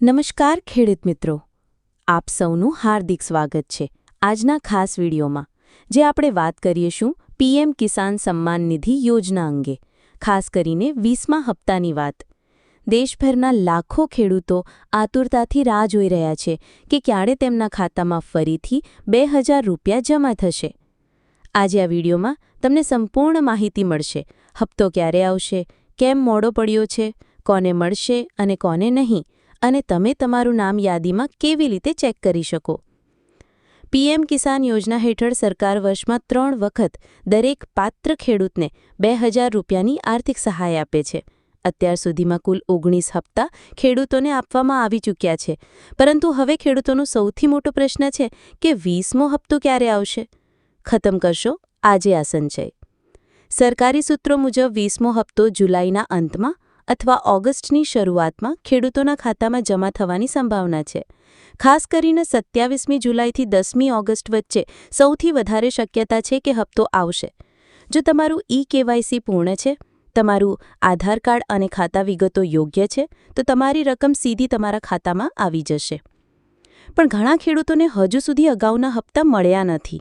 નમસ્કાર ખેડૂત મિત્રો. આપ સૌનું હાર્દિક સ્વાગત છે આજના ખાસ વિડીયોમાં, જે આપણે વાત કરીશું પીએમ કિસાન સન્માન નિધિ યોજના અંગે, ખાસ કરીને વીસમા હપ્તાની વાત. દેશભરના લાખો ખેડૂતો આતુરતાથી રાહ જોઈ રહ્યા છે કે ક્યારે તેમના ખાતામાં ફરીથી બે રૂપિયા જમા થશે. આજે આ વિડીયોમાં તમને સંપૂર્ણ માહિતી મળશે, હપ્તો ક્યારે આવશે, કેમ મોડો પડ્યો છે, કોને મળશે અને કોને નહીં અને તમે તમારું નામ યાદીમાં કેવી રીતે ચેક કરી શકો? પીએમ કિસાન યોજના હેઠળ સરકાર વર્ષમાં ત્રણ વખત દરેક પાત્ર ખેડૂતને બે હજાર રૂપિયાની આર્થિક સહાય આપે છે. અત્યાર સુધીમાં કુલ ઓગણીસ હપ્તા ખેડૂતોને આપવામાં આવી ચૂક્યા છે. પરંતુ હવે ખેડૂતોનો સૌથી મોટો પ્રશ્ન છે કે વીસમો હપ્તો ક્યારે આવશે? ખતમ કરશો આજે આ સંચય. સરકારી સૂત્રો મુજબ વીસમો હપ્તો જુલાઈના અંતમાં અથવા ઓગસ્ટની શરૂઆતમાં ખેડૂતોના ખાતામાં જમા થવાની સંભાવના છે. ખાસ કરીને સત્યાવીસમી જુલાઈથી દસમી ઓગસ્ટ વચ્ચે સૌથી વધારે શક્યતા છે કે હપ્તો આવશે. જો તમારું ઈ કેવાયસી પૂર્ણ છે, તમારું આધાર કાર્ડ અને ખાતા વિગતો યોગ્ય છે, તો તમારી રકમ સીધી તમારા ખાતામાં આવી જશે. પણ ઘણા ખેડૂતોને હજુ સુધી અગાઉના હપ્તા મળ્યા નથી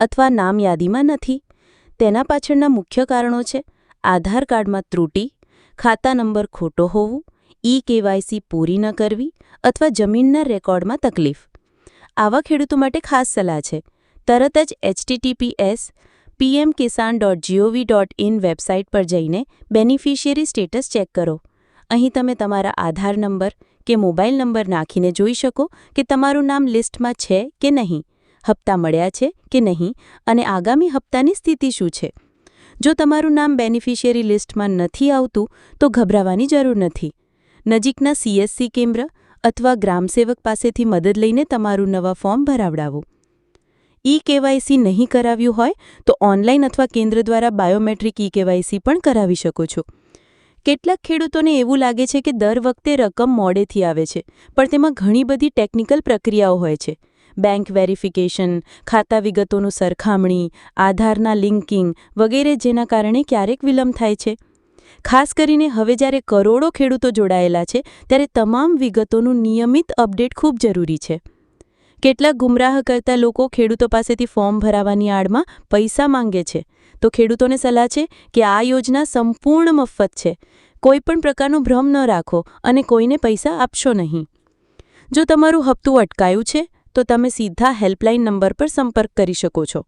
અથવા નામ યાદીમાં નથી. તેના પાછળના મુખ્ય કારણો છે, આધાર કાર્ડમાં ત્રુટી ખાતા નંબર ખોટો હોવું ઈ કેવાયસી પૂરી ન કરવી અથવા જમીનના રેકોર્ડમાં તકલીફ. આવા ખેડૂતો માટે ખાસ સલાહ છે. તરત જ HTTPS PM Kisan dot GOV dot in website પર જઈને બેનિફિશિયરી સ્ટેટસ ચેક કરો. અહીં તમે તમારા આધાર નંબર કે મોબાઈલ નંબર નાખીને જોઈ શકો કે તમારું નામ લિસ્ટમાં છે કે નહીં, હપ્તા મળ્યા છે કે નહીં અને આગામી હપ્તાની સ્થિતિ શું છે. જો તમારું નામ બેનિફિશિયરી લિસ્ટમાં નથી આવતું, તો ગભરાવાની જરૂર નથી. નજીકના સીએસસી કેન્દ્ર અથવા ગ્રામસેવક પાસેથી મદદ લઈને તમારું નવા ફોર્મ ભરાવડાવો. ઈ કેવાયસી નહીં કરાવ્યું હોય, તો ઓનલાઈન અથવા કેન્દ્ર દ્વારા બાયોમેટ્રિક ઈ કેવાયસી પણ કરાવી શકો છો. કેટલાક ખેડૂતોને એવું લાગે છે કે દર વખતે રકમ મોડેથી આવે છે, પણ તેમાં ઘણી બધી ટેકનિકલ પ્રક્રિયાઓ હોય છે. બેંક વેરિફિકેશન, ખાતા વિગતોનું સરખામણી, આધારના લિંકિંગ વગેરે જેના કારણે ક્યારેક વિલંબ થાય છે. ખાસ કરીને હવે જ્યારે કરોડો ખેડૂતો જોડાયેલા છે, ત્યારે તમામ વિગતોનું નિયમિત અપડેટ ખૂબ જરૂરી છે. કેટલાક ગુમરાહ કરતા લોકો ખેડૂતો પાસેથી ફોર્મ ભરાવાની આડમાં પૈસા માંગે છે. તો ખેડૂતોને સલાહ છે કે આ યોજના સંપૂર્ણ મફત છે. કોઈપણ પ્રકારનો ભ્રમ ન રાખો અને કોઈને પૈસા આપશો નહીં. જો તમારું હપ્તું અટકાયું છે તો તમે સીધા હેલ્પલાઇન નંબર પર સંપર્ક કરી શકો છો.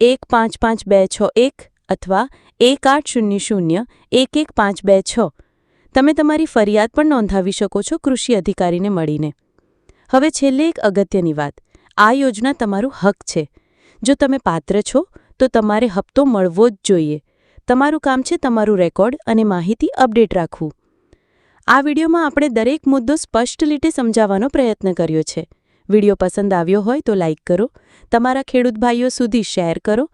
એક પાંચ પાંચ બે છ એક અથવા એક આઠ શૂન્ય શૂન્ય એક એક પાંચ બે છ તમે તમારી ફરિયાદ પણ નોંધાવી શકો છો કૃષિ અધિકારીને મળીને. હવે છેલ્લે એક અગત્યની વાત. આ યોજના તમારું હક છે. જો તમે પાત્ર છો, તો તમારે હપ્તો મળવો જ જોઈએ. તમારું કામ છે તમારું રેકોર્ડ અને માહિતી અપડેટ રાખવું. આ વિડીયોમાં આપણે દરેક મુદ્દો સ્પષ્ટ રીતે સમજાવવાનો પ્રયત્ન કર્યો છે. વીડિયો પસંદ આવ્યો હોય તો લાઇક કરો, તમારા ખેડૂત ભાઈઓ સુધી શેર કરો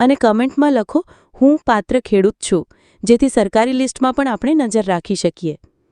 અને કમેન્ટમાં લખો, હું પાત્ર ખેડૂત છું જેથી સરકારી લિસ્ટમાં પણ આપણે નજર રાખી શકીએ.